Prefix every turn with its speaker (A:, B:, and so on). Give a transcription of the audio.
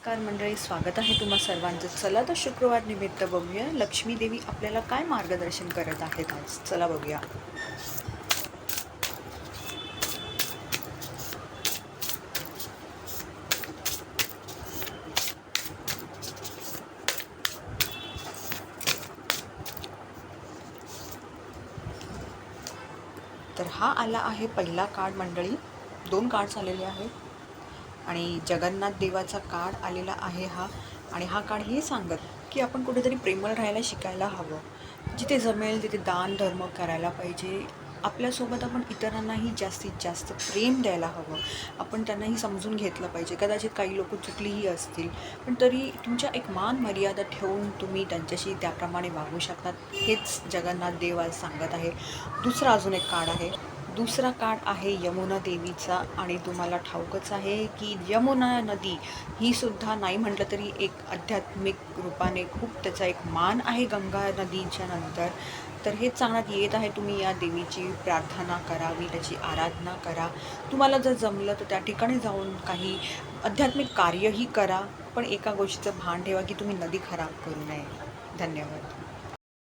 A: नमस्कार मंडळी स्वागत आहे तुम्हा सर्वांचं. चला तर शुक्रवार निमित्त बघूया. लक्ष्मी देवी आपल्याला काय मार्गदर्शन करत आहेत आज? चला बघूया. तर हा आला आहे पहिला कार्ड मंडळी. दोन कार्ड्स आलेले आहेत. आणि जगन्नाथ देवाचा काळ आलेला आहे हा. आणि हा काळ हे सांगत की आपण कुठेतरी प्रेमळ राहायला शिकायला हवं. जिथे जमेल तिथे दान धर्म करायला पाहिजे. आपल्यासोबत आपण इतरांनाही जास्तीत जास्त प्रेम द्यायला हवं. आपण त्यांनाही समजून घेतलं पाहिजे. कदाचित काही लोक चुकलीही असतील. पण तरी तुमच्या एक मान मर्यादा ठेवून तुम्ही त्यांच्याशी त्याप्रमाणे वागू शकतात हेच जगन्नाथ देव आज सांगत आहे. दुसरा अजून एक काळ आहे. दुसरा काठ आहे यमुना देवीचा आणि तुम्हाला ठाऊकच आहे की यमुना नदी ही सुद्धा नाही म्हटलं तरी एक आध्यात्मिक रूपाने खूप त्याचा एक मान आहे गंगा नदीच्या नंतर. तर हेच सांगण्यात येत आहे तुम्ही या देवीची प्रार्थना करावी त्याची आराधना करा. तुम्हाला जर जमलं तर त्या ठिकाणी जाऊन काही आध्यात्मिक कार्यही करा पण एका गोष्टीचं भान ठेवा की तुम्ही नदी खराब करू नये. धन्यवाद.